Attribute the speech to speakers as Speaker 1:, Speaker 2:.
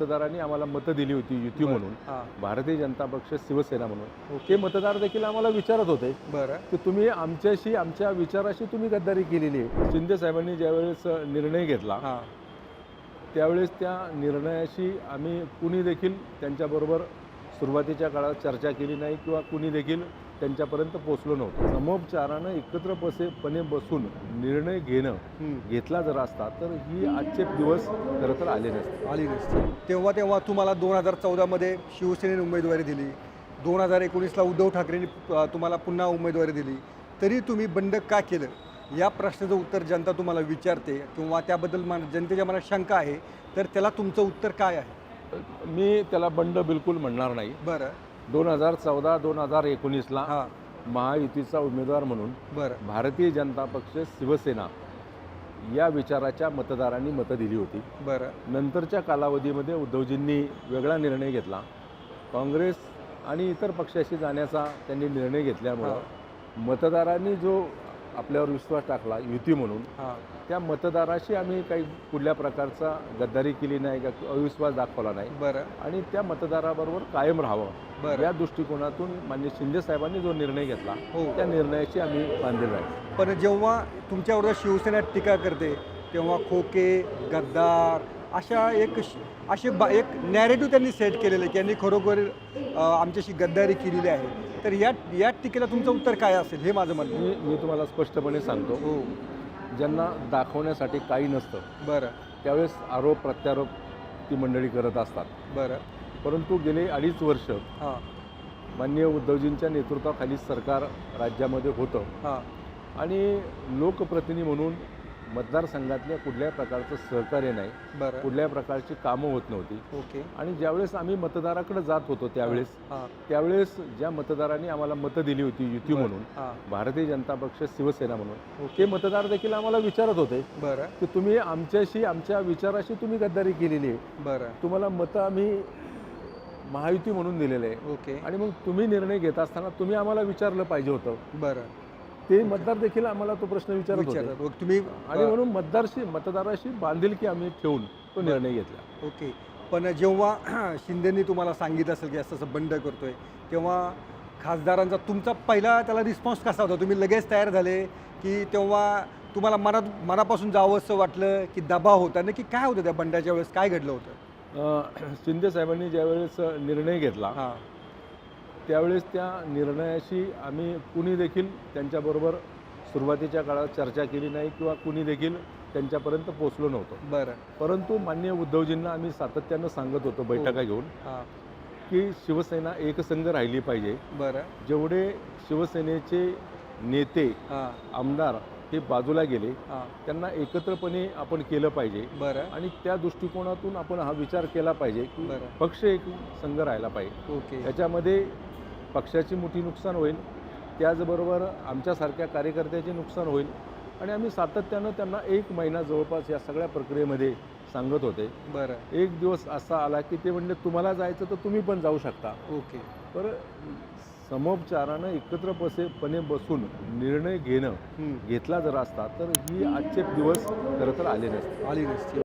Speaker 1: मतदारांनी आम्हाला मतं दिली होती युती म्हणून भारतीय जनता पक्ष शिवसेना म्हणून.
Speaker 2: ओके.
Speaker 1: ते मतदार देखील आम्हाला विचारत होते
Speaker 2: बरं.
Speaker 1: की तुम्ही आमच्याशी आमच्या विचाराशी तुम्ही गद्दारी केलेली आहे. शिंदे साहेबांनी ज्यावेळेस निर्णय घेतला
Speaker 2: हां.
Speaker 1: त्यावेळेस त्या निर्णयाशी आम्ही कुणी देखील त्यांच्याबरोबर सुरुवातीच्या काळात चर्चा केली नाही किंवा कुणी देखील त्यांच्यापर्यंत पोचलो नव्हतं. समोपचारानं एकत्र बसेपणे बसून निर्णय घेणं. घेतला जर असता तर ही आजचे दिवस खरं तर आले नसते.
Speaker 2: आली नसती. तेव्हा तेव्हा तुम्हाला दोन हजार चौदामध्ये शिवसेनेने उमेदवारी दिली. दोन हजार एकोणीसला उद्धव ठाकरेंनी तुम्हाला पुन्हा उमेदवारी दिली. तरी तुम्ही बंड का केलं? या प्रश्नाचं उत्तर जनता तुम्हाला विचारते किंवा त्याबद्दल मन जनतेच्या मनात शंका आहे तर त्याला तुमचं उत्तर काय आहे?
Speaker 1: मी त्याला बंड बिलकुल म्हणणार नाही.
Speaker 2: बरं.
Speaker 1: दोन हजार चौदा दोन हजार एकोणीसला
Speaker 2: हां.
Speaker 1: महायुतीचा उमेदवार म्हणून
Speaker 2: बरं.
Speaker 1: भारतीय जनता पक्ष शिवसेना या विचाराच्या मतदारांनी मतं दिली होती.
Speaker 2: बरं.
Speaker 1: नंतरच्या कालावधीमध्ये उद्धवजींनी वेगळा निर्णय घेतला. काँग्रेस आणि इतर पक्षाशी जाण्याचा त्यांनी निर्णय घेतल्यामुळं मतदारांनी जो आपल्यावर विश्वास टाकला युती म्हणून.
Speaker 2: हां.
Speaker 1: त्या मतदाराशी आम्ही काही कुठल्या प्रकारचा गद्दारी केली नाही का अविश्वास दाखवला नाही.
Speaker 2: बरं.
Speaker 1: आणि त्या मतदाराबरोबर कायम राहावं.
Speaker 2: बरं.
Speaker 1: या दृष्टिकोनातून मान्य शिंदे साहेबांनी जो निर्णय घेतला
Speaker 2: हो.
Speaker 1: त्या निर्णयाची आम्ही बांधील राहील
Speaker 2: पण जेव्हा तुमच्यावर शिवसेना टीका करते तेव्हा खोके गद्दार अशा एक श- असे बा एक नॅरेटिव्ह त्यांनी सेट केलेलं आहे की यांनी खरोखर अ, आमच्याशी गद्दारी केलेली आहे. तर या या टीकेला तुमचं उत्तर काय असेल हे माझं म्हणणं.
Speaker 1: मी मी तुम्हाला स्पष्टपणे सांगतो
Speaker 2: हो.
Speaker 1: ज्यांना दाखवण्यासाठी काही नसतं
Speaker 2: बरं.
Speaker 1: त्यावेळेस आरोप प्रत्यारोप ती मंडळी करत असतात.
Speaker 2: बरं.
Speaker 1: परंतु गेले अडीच वर्ष
Speaker 2: हां.
Speaker 1: माननीय उद्धवजींच्या नेतृत्वाखाली सरकार राज्यामध्ये होतं.
Speaker 2: हां.
Speaker 1: आणि लोकप्रतिनिधी म्हणून मतदारसंघातल्या कुठल्याही प्रकारचं सहकार्य नाही. कुठल्याही प्रकारची कामं होत नव्हती.
Speaker 2: ओके.
Speaker 1: आणि ज्यावेळेस आम्ही मतदाराकडे जात होतो त्यावेळेस
Speaker 2: हां
Speaker 1: त्यावेळेस ज्या मतदारांनी आम्हाला मतं दिली होती युती. म्हणून भारतीय जनता पक्ष शिवसेना म्हणून
Speaker 2: ओके.
Speaker 1: ते मतदार देखील आम्हाला विचारत होते
Speaker 2: बरं.
Speaker 1: की तुम्ही आमच्याशी आमच्या विचाराशी तुम्ही गद्दारी केलेली आहे.
Speaker 2: बरं.
Speaker 1: तुम्हाला मतं आम्ही महायुती म्हणून दिलेले आहे.
Speaker 2: ओके.
Speaker 1: आणि मग तुम्ही निर्णय घेत असताना तुम्ही आम्हाला विचारलं पाहिजे होतं.
Speaker 2: बरं.
Speaker 1: ते मतदार देखील आम्हाला तो प्रश्न विचारत होते.
Speaker 2: विचारतात. तुम्ही
Speaker 1: आणि म्हणून मतदारशी मतदाराशी बांधिलकी आम्ही ठेवून तो निर्णय घेतला.
Speaker 2: ओके. पण जेव्हा शिंदेनी तुम्हाला सांगितलं असेल की असं असं बंड करतोय तेव्हा खासदारांचा तुमचा पहिला त्याला रिस्पॉन्स कसा होता? तुम्ही लगेच तयार झाले की तेव्हा तुम्हाला मनात मनापासून जावंसं वाटलं की दबाव होता? नक्की काय होतं त्या बंडाच्या वेळेस? काय घडलं होतं?
Speaker 1: अं, शिंदे साहेबांनी ज्यावेळेस निर्णय घेतला
Speaker 2: हां.
Speaker 1: त्यावेळेस त्या निर्णयाशी आम्ही कुणी देखील त्यांच्याबरोबर सुरुवातीच्या काळात चर्चा केली नाही किंवा कुणी देखील त्यांच्यापर्यंत पोचलो नव्हतो.
Speaker 2: बरं.
Speaker 1: परंतु मान्य उद्धवजींना आम्ही सातत्यानं सांगत होतो बैठका घेऊन
Speaker 2: हां.
Speaker 1: की शिवसेना एकसंघ राहिली पाहिजे.
Speaker 2: बरं.
Speaker 1: जेवढे शिवसेनेचे नेते
Speaker 2: हां.
Speaker 1: आमदार हे बाजूला गेले त्यांना एकत्रपणे आपण केलं पाहिजे.
Speaker 2: बरं.
Speaker 1: आणि त्या दृष्टिकोनातून आपण हा विचार केला पाहिजे की
Speaker 2: बरं.
Speaker 1: पक्ष एक संघ राहायला पाहिजे.
Speaker 2: ओके.
Speaker 1: याच्यामध्ये पक्षाची मोठी नुकसान होईल त्याचबरोबर आमच्यासारख्या कार्यकर्त्याचे नुकसान होईल. आणि आम्ही सातत्यानं त्यांना एक महिना जवळपास या सगळ्या प्रक्रियेमध्ये सांगत होते.
Speaker 2: बरं.
Speaker 1: एक दिवस असा आला की ते म्हणले तुम्हाला जायचं तर तुम्ही पण जाऊ शकता.
Speaker 2: ओके.
Speaker 1: तर समोपचारानं एकत्र बसेपणे बसून निर्णय घेणं. घेतला जर असता तर ही आजचे दिवस खरं तर आले नसते
Speaker 2: आली नसती